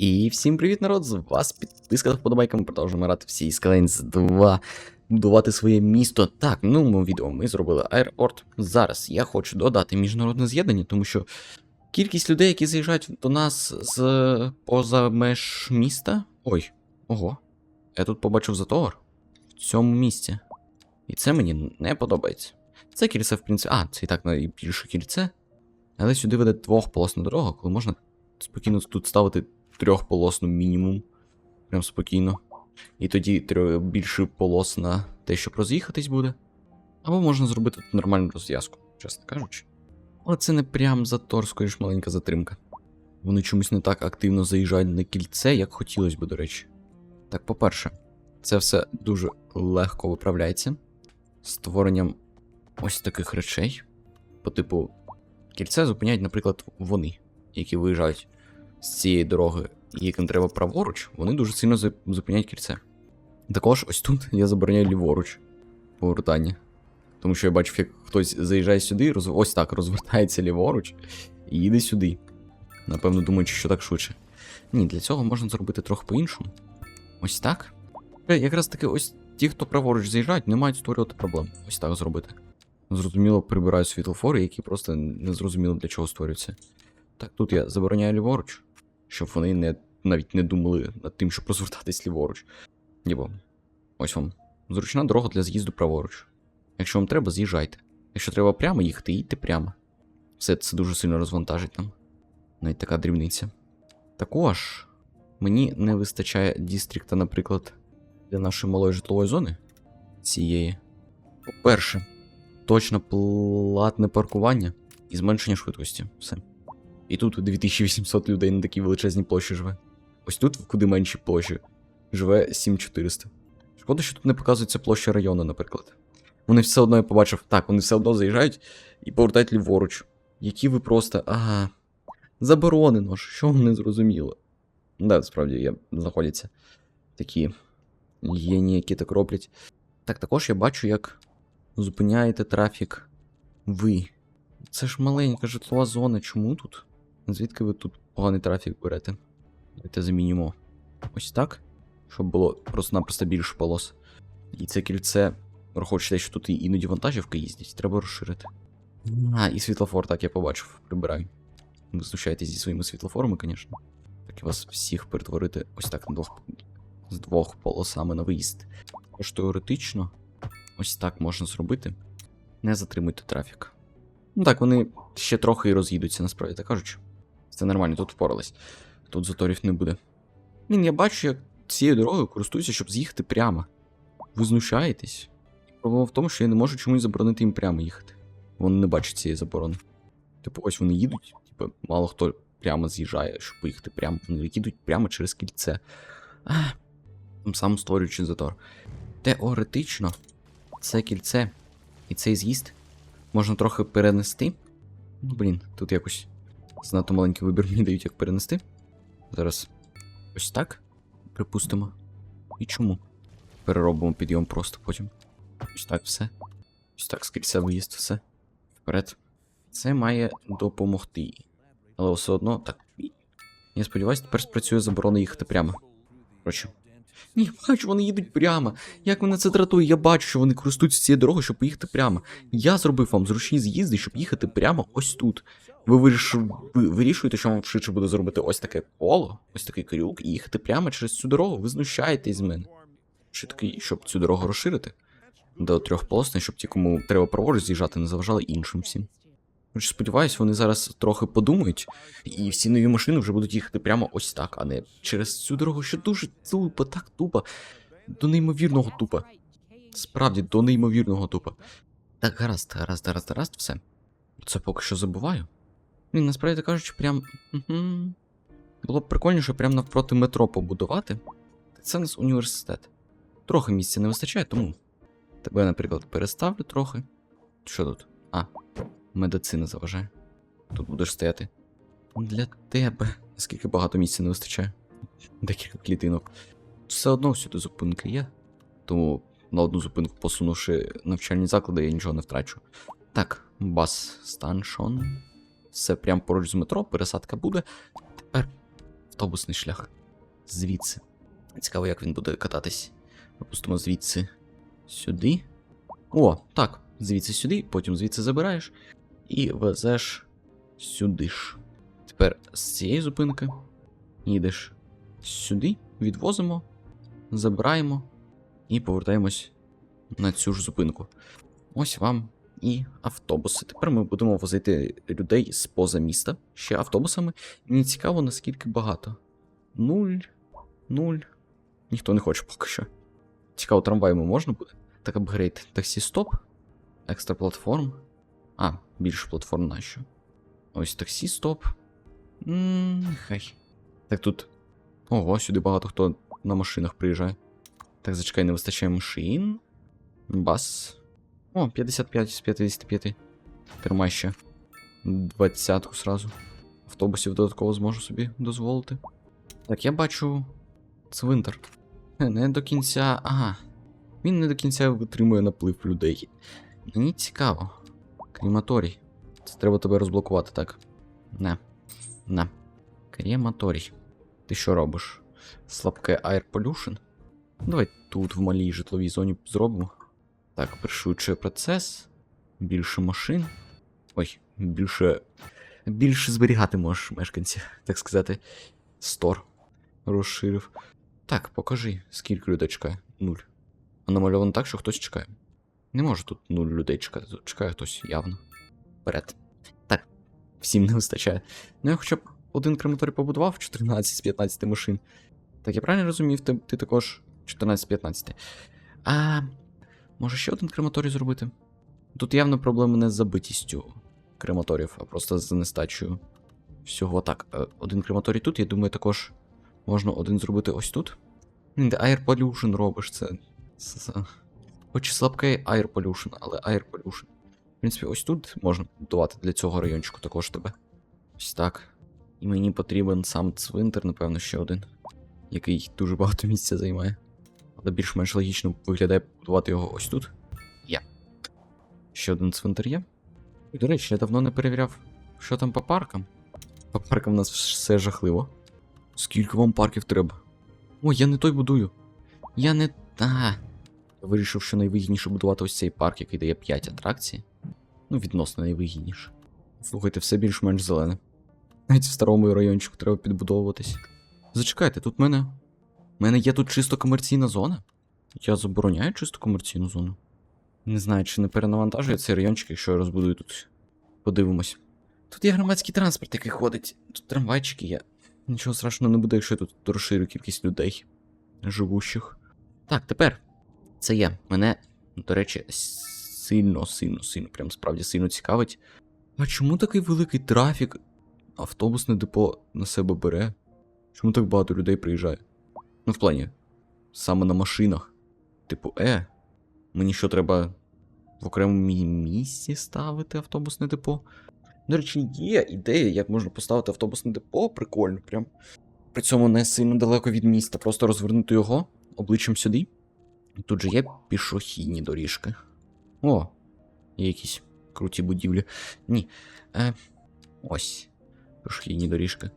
І всім привіт, народ! З вас підписка та вподобайка. Ми продовжуємо грати всі Skylines 2, будувати своє місто. Так, в минулому відео ми зробили аеропорт. Зараз я хочу додати міжнародне з'єднання, тому що кількість людей, які заїжджають до нас з поза меж міста. Ой, ого. Я тут побачив затор в цьому місці. І це мені не подобається. Це кільце, в принципі. А, це і так найбільше кільце. Але сюди веде двохполосна дорога, коли можна спокійно тут ставити трьохполосну мінімум. Прям спокійно. І тоді трьох більше полос на те, щоб роз'їхатись буде. Або можна зробити тут нормальну розв'язку, чесно кажучи. Але це не прям затор, скоріш маленька затримка. Вони чомусь не так активно заїжджають на кільце, як хотілося б, до речі. Так, по-перше, це все дуже легко виправляється створенням ось таких речей. По типу, кільце зупиняють, наприклад, вони, які виїжджають з цієї дороги, і яким треба праворуч, вони дуже сильно зупиняють кільце. Також ось тут я забороняю ліворуч повертання. Тому що я бачив, як хтось заїжджає сюди, роз... ось так розвертається ліворуч і їде сюди. Напевно, думаючи, що так швидше. Ні, для цього можна зробити трохи по-іншому. Ось так. Е, Якраз таки, ось ті, хто праворуч заїжджають, не мають створювати проблем. Ось так зробити. Зрозуміло, прибираю світлофори, які просто не зрозуміло для чого створюються. Так, тут я забороняю ліворуч, щоб вони не, навіть не думали над тим, щоб розвертатись ліворуч. Нібо, ось вам. Зручна дорога для з'їзду праворуч. Якщо вам треба, з'їжджайте. Якщо треба прямо їхати, їдьте прямо. Все це дуже сильно розвантажить нам. Навіть така дрібниця. Також мені не вистачає дістрікта, наприклад, для нашої малої житлової зони. Цієї. По-перше, точно платне паркування і зменшення швидкості. Все. І тут 2800 людей на такій величезній площі живе. Ось тут, в куди менші площі, живе 7400. Шкода, що тут не показується площа району, наприклад. Вони все одно я побачив. Так, вони все одно заїжджають і повертають ліворуч. Які ви просто. Ага. Заборонено ж, що не зрозуміло. Да, справді є, знаходяться такі гені, які так роблять. Так, також я бачу, як зупиняєте трафік ви. Це ж маленька житлова зона. Чому тут? Звідки ви тут поганий трафік берете? Давайте замінимо ось так, щоб було просто-напросто більше полос. І це кільце, враховуючи те, що тут і іноді вантажівки їздять, треба розширити. А, і світлофор, так я побачив, прибираю. Ви знущаєтесь зі своїми світлофорами, звісно. Так і вас всіх перетворити ось так на двох, з двох полосами на виїзд. Тож теоретично, ось так можна зробити. Не затримуйте трафік. Ну так, вони ще трохи і роз'їдуться, насправді так кажучи. Це нормально, тут впорались. Тут заторів не буде. Блін, я бачу, як цією дорогою користуюся, щоб з'їхати прямо. Ви знущаєтесь? Проблема в тому, що я не можу чомусь заборонити їм прямо їхати. Вони не бачать цієї заборони. Типу, ось вони їдуть, типу, мало хто прямо з'їжджає, щоб поїхати прямо. Вони їдуть прямо через кільце. Тим самим створюючи затор. Теоретично, це кільце і цей з'їзд можна трохи перенести. Ну, блін, тут якось занадто маленький вибір мені дають, як перенести. Зараз ось так. Припустимо. І чому? Переробимо підйом просто потім. Ось так все. Ось так кільця виїзд, все. Вперед. Це має допомогти. Але все одно так. Я сподіваюся, тепер спрацює заборона їхати прямо. Коротше. Ні, бачу, вони їдуть прямо. Як мене це дратує, я бачу, що вони користуються цією дорогою, щоб поїхати прямо. Я зробив вам зручні з'їзди, щоб їхати прямо ось тут. Ви, виріш... ви вирішуєте, що вам швидше буде зробити ось таке коло, ось такий крюк, і їхати прямо через цю дорогу. Ви знущаєтесь з мене. Що такий, щоб цю дорогу розширити до трьох полосних, щоб ті, кому треба праворуч з'їжджати, не заважали іншим всім. Отже, сподіваюсь, вони зараз трохи подумають, і всі нові машини вже будуть їхати прямо ось так, а не через цю дорогу, що дуже тупо, так тупо. До неймовірного тупо. Справді, до неймовірного тупо. Так, гаразд, гаразд, гаразд, гаразд, все. Це поки що забуваю. Він, насправді кажучи, прям. Було б прикольніше прямо навпроти метро побудувати. Це нас університет. Трохи місця не вистачає, тому. Тебе, наприклад, переставлю трохи. Що тут? А, медицина заважає. Тут будеш стояти. Для тебе. Наскільки багато місця не вистачає. Декілька клітинок. Все одно всюди зупинки є. Тому на одну зупинку посунувши навчальні заклади, я нічого не втрачу. Так, бас станшон. Все прямо поруч з метро, пересадка буде. Тепер автобусний шлях. Звідси. Цікаво, як він буде кататись. Пропустимо звідси сюди. О, так, звідси сюди, потім звідси забираєш і везеш сюди ж. Тепер з цієї зупинки їдеш сюди, відвозимо, забираємо і повертаємось на цю ж зупинку. Ось вам і автобуси. Тепер ми будемо возити людей з поза міста ще автобусами. Мені цікаво, наскільки багато. Нуль, нуль. Ніхто не хоче поки що. Цікаво, трамваями можна буде? Так, апгрейд. Таксі стоп. Екстра платформ. А, більше платформ нащо. Ось таксі стоп. Хай. Так тут. Ого, сюди багато хто на машинах приїжджає. Так, зачекай, не вистачає машин. Бас. О, 55 з 55. Терма ще. Двадцятку сразу. Автобусів додатково зможу собі дозволити. Так, я бачу. Цвинтар. Не до кінця. Ага. Він не до кінця витримує наплив людей. Мені цікаво. Крематорій. Це треба тебе розблокувати, так? Не. Не. Крематорій. Ти що робиш? Слабке Air Pollution? Давай тут в малій житловій зоні зробимо. Так, пришвидшує процес. Більше машин. Ой, більше. Більше зберігати можеш мешканців, так сказати. Стор. Розширив. Так, покажи, скільки людей чекає. Нуль. А намальовано так, що хтось чекає. Не може тут нуль людей чекати, тут чекає хтось явно. Вперед. Так, всім не вистачає. Ну я хоча б один крематорій побудував 14 з 15 машин. Так, я правильно розумів, ти, ти також 14 з 15. А може ще один крематорій зробити? Тут явно проблеми не з забитістю крематорів, а просто з нестачею всього. Так, е, один крематорій тут, я думаю, також можна один зробити ось тут. Air Pollution робиш це- Хоч слабкий Air Pollution, але Air Pollution. В принципі, ось тут можна будувати для цього райончику також тебе. Ось так. І мені потрібен сам цвинтар, напевно, ще один, який дуже багато місця займає. Але більш-менш логічно виглядає будувати його ось тут. Є. Ще один цвинтар є. І, до речі, я давно не перевіряв, що там по паркам. По паркам у нас все жахливо. Скільки вам парків треба? Ой, я не той будую. Я не та. Вирішив, що найвигідніше будувати ось цей парк, який дає 5 атракцій. Ну, відносно найвигідніше. Слухайте, все більш-менш зелене. Навіть в старому райончику треба підбудовуватись. Зачекайте, тут в мене. У мене є тут чисто комерційна зона. Я забороняю чисто комерційну зону. Не знаю, чи не перенавантажує цей райончик, якщо я розбудую тут. Подивимось. Тут є громадський транспорт, який ходить. Тут трамвайчики є. Нічого страшного не буде, якщо я тут розширю кількість людей живущих. Так, тепер. Це є. Мене, до речі, сильно, сильно, сильно, прям справді сильно цікавить. А чому такий великий трафік? Автобусне депо на себе бере? Чому так багато людей приїжджає? Ну, в плані, саме на машинах. Типу, е, мені що треба в окремому мі- місці ставити автобусне депо? До речі, є ідея, як можна поставити автобусне депо, прикольно, прям. При цьому не сильно далеко від міста, просто розвернути його обличчям сюди. Тут же є пішохідні доріжки. О, є якісь круті будівлі. Ні. Е, ось. Пішохідні доріжки.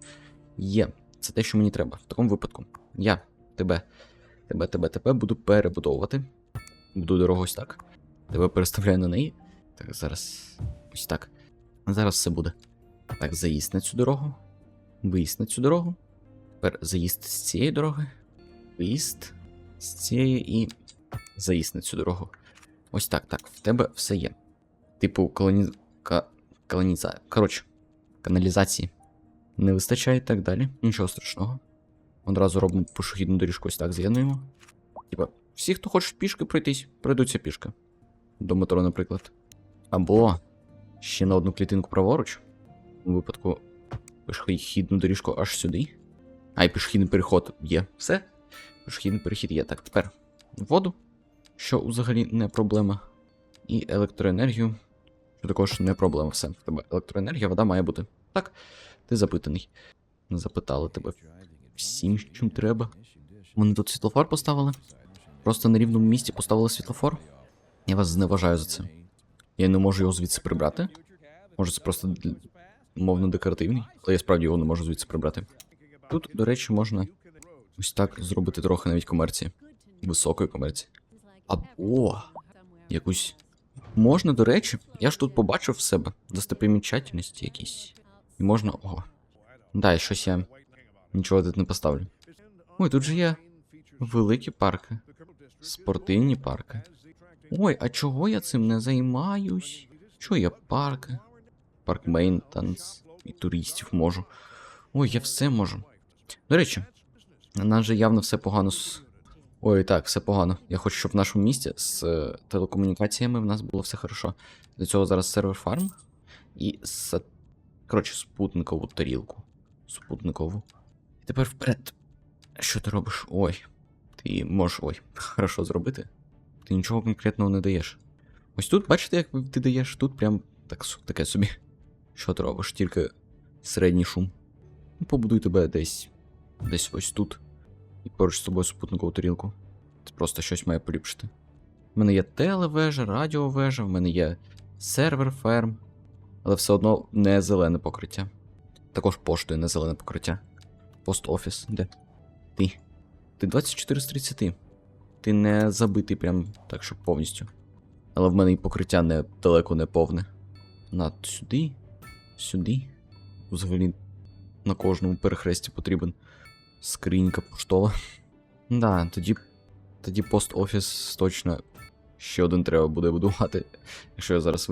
Є. Це те, що мені треба. В такому випадку. Я тебе, тебе, тебе, тебе буду перебудовувати. Буду дорогу ось так. Тебе переставляю на неї. Так, зараз. Ось так. Зараз все буде. Так, заїзд на цю дорогу. Виїзд на цю дорогу. Тепер заїзд з цієї дороги. Виїзд з цієї і заїзд на цю дорогу. Ось так, так. В тебе все є. Типу, колоні... Колоніза. Коротше, каналізації. Не вистачає і так далі. Нічого страшного. Одразу робимо пішохідну доріжку ось так з'єднуємо. Типа, всі, хто хоче пішки пройтись, пройдуться пішки. До метро, наприклад. Або ще на одну клітинку праворуч. У випадку пішохідну доріжку аж сюди. А, і пішохідний переход є. Все. Пішохідний перехід є. Так, тепер воду, що взагалі не проблема. І електроенергію, що також не проблема. Все. В тебе електроенергія, вода має бути. Так, ти запитаний. Не Запитали тебе всім, чим треба. Вони тут світлофор поставили. Просто на рівному місці поставили світлофор. Я вас зневажаю за це. Я не можу його звідси прибрати. Може, це просто мовно декоративний, але я справді його не можу звідси прибрати. Тут, до речі, можна ось так зробити трохи навіть комерції. Високої комерції. Або якусь. Можна, до речі, я ж тут побачив в себе достопримічательності якісь. І можна. Ого. Да, щось я нічого тут не поставлю. Ой, тут же є великі парки. Спортивні парки. Ой, а чого я цим не займаюсь? Чого я парки? Парк мейнтанс і туристів можу. Ой, я все можу. До речі, у нас же явно все погано з. Ой, так, все погано. Я хочу, щоб в нашому місті з е, телекомунікаціями в нас було все хорошо. Для цього зараз сервер фарм і с... коротше, спутникову тарілку. Спутникову. І тепер вперед. Що ти робиш? Ой. Ти можеш. Ой, хорошо зробити. Ти нічого конкретного не даєш. Ось тут, бачите, як ти даєш? Тут прям так, таке собі. Що ти робиш? Тільки середній шум. Ну, побудуй тебе десь. Десь ось тут. І поруч з тобою супутникову тарілку. Це просто щось має поліпшити. У мене є телевежа, радіовежа, в мене є сервер ферм, але все одно не зелене покриття. Також поштою не зелене покриття. Пост офіс, де? Ти. Ти 24 з 30. Ти не забитий прям так, щоб повністю. Але в мене і покриття не далеко не повне. Над сюди, сюди. Взагалі на кожному перехресті потрібен скринька поштова. Да, тоді, тоді пост-офіс точно ще один треба буде будувати, якщо я зараз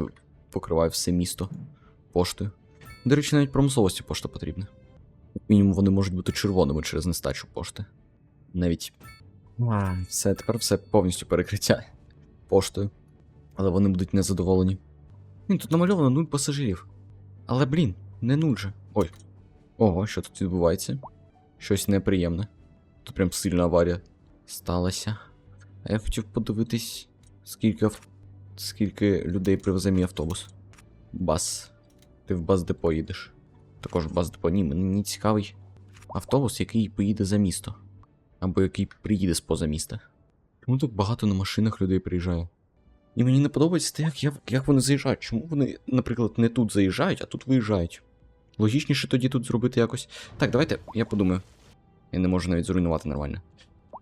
покриваю все місто поштою. До речі, навіть промисловості пошта потрібна. Мінімум вони можуть бути червоними через нестачу пошти. Навіть. А, все, тепер все повністю перекриття поштою. Але вони будуть незадоволені. Блін, тут намальовано нуль пасажирів. Але, блін, не нуль же. Ой. Ого, що тут відбувається? Щось неприємне. Тут прям сильна аварія сталася. А я хотів подивитись, скільки, скільки людей привезе мій автобус. Бас. Ти в бас-депо їдеш. Також в бас-депо. Ні, мені цікавий автобус, який поїде за місто. Або який приїде з поза міста. Чому так багато на машинах людей приїжджає? І мені не подобається те, як, як вони заїжджають. Чому вони, наприклад, не тут заїжджають, а тут виїжджають? Логічніше тоді тут зробити якось. Так, давайте, я подумаю. Я не можу навіть зруйнувати нормально.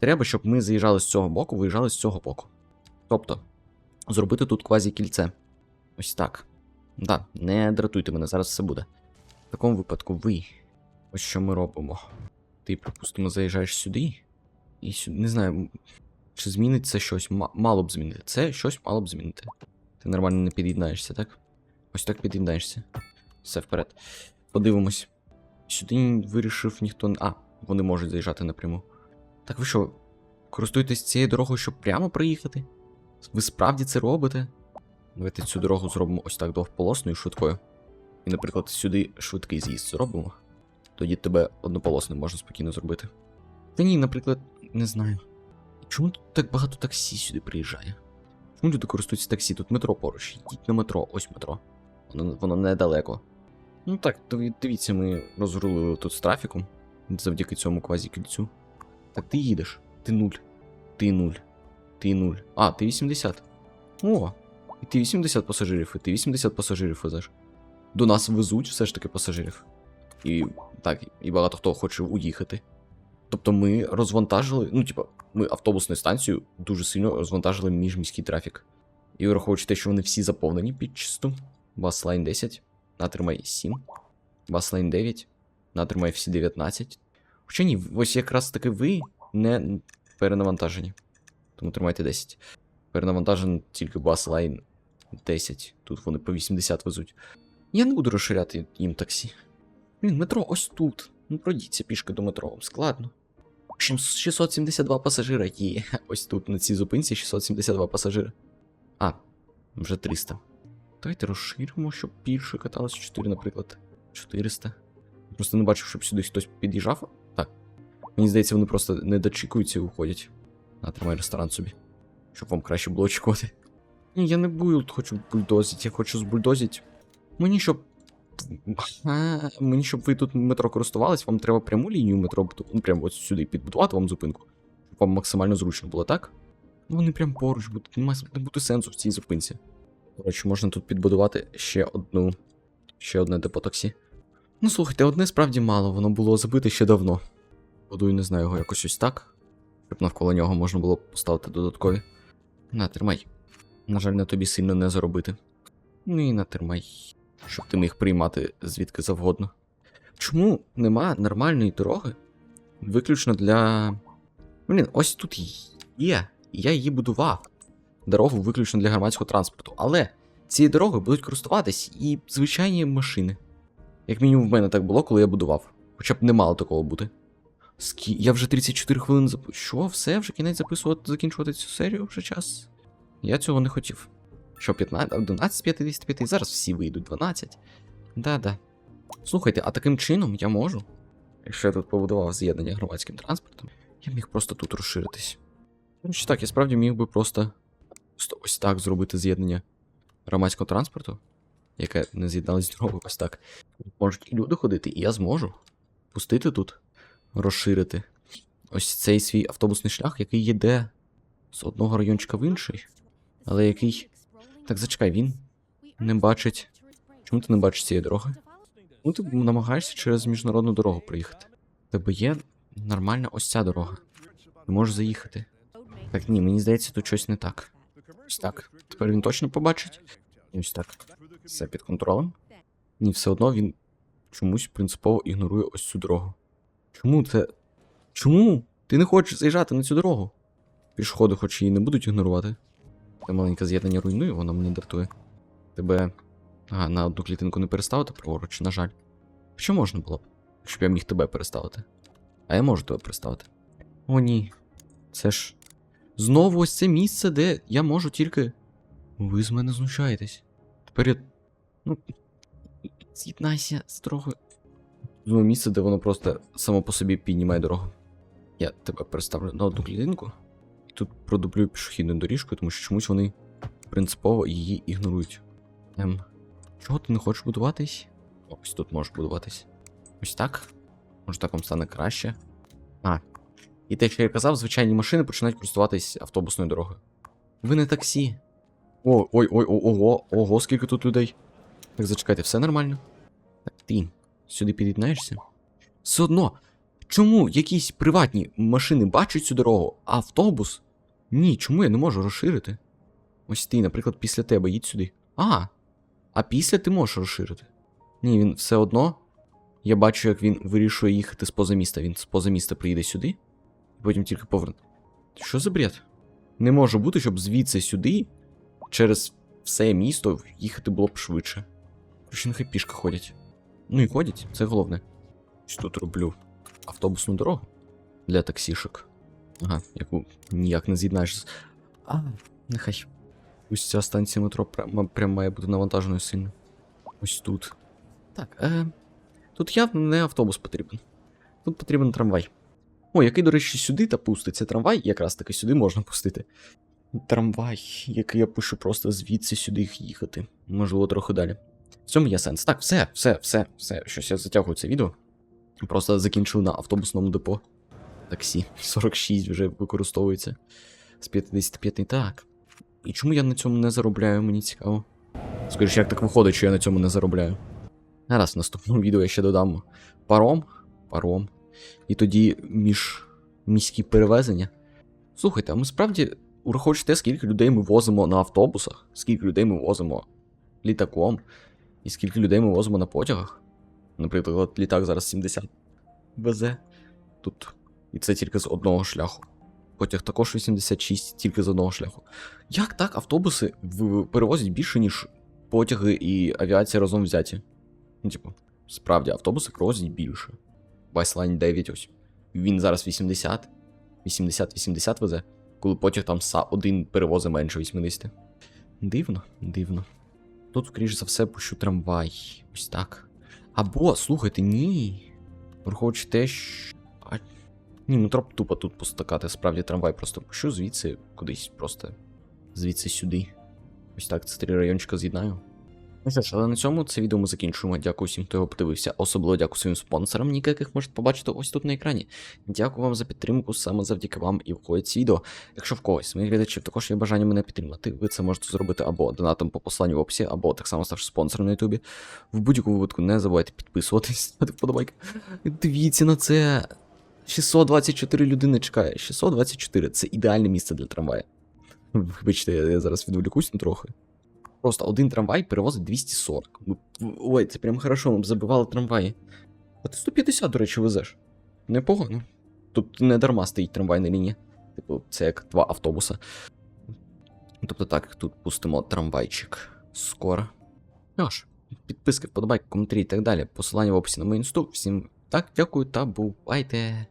Треба, щоб ми заїжджали з цього боку, виїжджали з цього боку. Тобто, зробити тут квазі кільце. Ось так. Да, не дратуйте мене, зараз все буде. В такому випадку ви. Ось що ми робимо. Ти, припустимо, заїжджаєш сюди. І сюди. Не знаю, чи змінить це щось. Ма- мало б змінити. Це щось мало б змінити. Ти нормально не під'єднаєшся, так? Ось так під'єднаєшся. Все вперед. Подивимось. Сюди вирішив ніхто. не- А, вони можуть заїжджати напряму. Так ви що, користуєтесь цією дорогою, щоб прямо приїхати? Ви справді це робите? Давайте цю дорогу зробимо ось так двополосною швидкою. І, наприклад, сюди швидкий з'їзд зробимо. Тоді тебе однополосним можна спокійно зробити. Та ні, наприклад, не знаю. Чому тут так багато таксі сюди приїжджає? Чому люди користуються таксі? Тут метро поруч. Йдіть на метро, ось метро. Воно, воно недалеко. Ну так, дивіться, ми розрулили тут з трафіком завдяки цьому квазікільцю. Так ти їдеш. Ти нуль. Ти нуль. Ти нуль. А, ти 80. О, і ти 80 пасажирів, і ти 80 пасажирів везеш. До нас везуть все ж таки пасажирів. І так, і багато хто хоче уїхати. Тобто ми розвантажили, ну, типа, ми автобусну станцію дуже сильно розвантажили міжміський трафік. І враховуючи те, що вони всі заповнені під чисту. Баслайн 10, натримай 7, Баслайн 9, натримай всі 19. Хоча ні, ось якраз таки ви не перенавантажені. Тому тримайте 10. Перенавантажений тільки Баслайн 10. Тут вони по 80 везуть. Я не буду розширяти їм таксі. Блін, метро ось тут. Ну пройдіться пішки до метро, вам складно. 672 пасажира є. Ось тут на цій зупинці 672 пасажира. А, вже 300. Давайте розширимо, щоб більше каталось 4, наприклад. 400. Просто не бачив, щоб сюди хтось під'їжджав. Так. Мені здається, вони просто не дочікуються і уходять. На, тримай ресторан собі. Щоб вам краще було очікувати. Ні, я не буду хочу бульдозити, я хочу збульдозити. Мені щоб. Мені щоб ви тут метро користувались, вам треба пряму лінію метро, ну, прямо ось сюди підбудувати вам зупинку. Щоб вам максимально зручно було, так? Ну вони прям поруч будуть, немає не буде сенсу в цій зупинці. Коротше, можна тут підбудувати ще одну. Ще одне депо таксі. Ну, слухайте, одне справді мало, воно було забите ще давно. Будую, не знаю, його якось ось так, щоб навколо нього можна було поставити додаткові. На, тримай. На жаль, на тобі сильно не заробити. Ну і натримай, щоб ти міг приймати звідки завгодно. Чому нема нормальної дороги? Виключно для. Блін, ось тут є. Я її будував. Дорогу виключно для громадського транспорту. Але цією дорогою будуть користуватись і звичайні машини. Як мінімум в мене так було, коли я будував. Хоча б не мало такого бути. Скі... Я вже 34 хвилини зап... Що, все, вже кінець записувати, закінчувати цю серію вже час. Я цього не хотів. Що, 15, 12 з 55, зараз всі вийдуть 12. Да-да. Слухайте, а таким чином я можу. Якщо я тут побудував з'єднання громадським транспортом, я міг просто тут розширитись. Чи так, я справді міг би просто ось так зробити з'єднання громадського транспорту, яке не з'єдналось з дорогою, ось так. Можуть і люди ходити, і я зможу пустити тут, розширити ось цей свій автобусний шлях, який їде з одного райончика в інший, але який. Так, зачекай, він не бачить. Чому ти не бачиш цієї дороги? Ну, ти намагаєшся через міжнародну дорогу приїхати. Тебе є нормальна ось ця дорога. Ти можеш заїхати. Так, ні, мені здається, тут щось не так. Ось так. Тепер він точно побачить. І ось так. Все під контролем. Ні, все одно він чомусь принципово ігнорує ось цю дорогу. Чому це. Чому? Ти не хочеш заїжджати на цю дорогу? Пішоходи, хоч її не будуть ігнорувати. Це маленьке з'єднання руйнує, воно мене дратує. Тебе. Ага, на одну клітинку не переставити праворуч, на жаль. Що можна було б, щоб я міг тебе переставити? А я можу тебе переставити. О, ні. Це ж. Знову ось це місце, де я можу тільки. Ви з мене знущаєтесь. Тепер я. Ну. З'єднайся з дорогою. Знову місце, де воно просто само по собі піднімає дорогу. Я тебе переставлю на одну клітинку. І тут продублюю пішохідну доріжку, тому що чомусь вони принципово її ігнорують. Ем. Чого ти не хочеш будуватись? Ось тут можеш будуватись. Ось так. Може так вам стане краще. А. І те, що я казав, звичайні машини починають користуватись автобусною дорогою. Ви не таксі. О, ой, ой, о, ого, ого, скільки тут людей. Так, зачекайте, все нормально? Так, ти сюди під'єднаєшся? Все одно. Чому якісь приватні машини бачать цю дорогу, а автобус? Ні, чому я не можу розширити? Ось ти, наприклад, після тебе їдь сюди. А, а після ти можеш розширити. Ні, він все одно. Я бачу, як він вирішує їхати з поза міста. Він з поза міста приїде сюди, і потім тільки поверне. Що за бред? Не може бути, щоб звідси сюди, через все місто, їхати було б швидше. Нехай пішки ходять. Ну і ходять, це головне. Ось тут роблю автобусну дорогу для таксішок. Ага, яку ніяк не з'єднаєш з. А, нехай. Ось ця станція метро прям, прям має бути навантаженою сильно. Ось тут. Так, е. Тут явно не автобус потрібен. Тут потрібен трамвай. О, який, до речі, сюди та пуститься трамвай, якраз таки сюди можна пустити. Трамвай, який я пишу просто звідси сюди їхати. Можливо, трохи далі. Цьому є сенс. Так, все, все, все, все. Щось я затягую це відео. Просто закінчив на автобусному депо. Таксі. 46 вже використовується. З 55 так. І чому я на цьому не заробляю, мені цікаво. Скажеш, як так виходить, що я на цьому не заробляю? Гаразд, в наступному відео я ще додам паром. Паром. І тоді між міські перевезення. Слухайте, а ми справді, ураховуючи те, скільки людей ми возимо на автобусах, скільки людей ми возимо літаком, і скільки людей ми возимо на потягах. Наприклад, літак зараз 70 везе. Тут. І це тільки з одного шляху. Потяг також 86, тільки з одного шляху. Як так автобуси перевозять більше, ніж потяги і авіація разом взяті? Ну, типу, справді, автобуси перевозять більше. Байслайн 9 ось. Він зараз 80. 80-80 везе, коли потяг там са один перевозить менше 80. Дивно, дивно. Тут, скоріш за все, пущу трамвай. Ось так. Або, слухайте, ні. Враховуючи те, що. А... Ні, ну треба тупо тут постакати, справді трамвай просто пущу звідси кудись просто. Звідси сюди. Ось так, це три райончика з'єднаю. Ну що ж, але на цьому це відео ми закінчуємо. Дякую всім, хто його подивився. Особливо дякую своїм спонсорам, ніки яких можете побачити ось тут на екрані. Дякую вам за підтримку, саме завдяки вам і входить ці відео. Якщо в когось з моїх глядачів також є бажання мене підтримати, ви це можете зробити або донатом по посланню в описі, або так само ставши спонсором на Ютубі. В будь-якому випадку не забувайте підписуватись, ставити вподобайки. Дивіться на це. 624 людини чекає. 624 це ідеальне місце для трамвая. Вибачте, я, зараз відволікусь на трохи. Просто один трамвай перевозить 240. Ну, Ой, це прям хорошо, ми б забивали трамваї. А ти 150, до речі, везеш. Непогано. Тут не дарма стоїть трамвайна лінія. Типу, це як два автобуса. Тобто так, тут пустимо трамвайчик скоро. Ну ж, підписки, вподобайки, коментарі і так далі. Посилання в описі на мою інсту. Всім так, дякую та бувайте.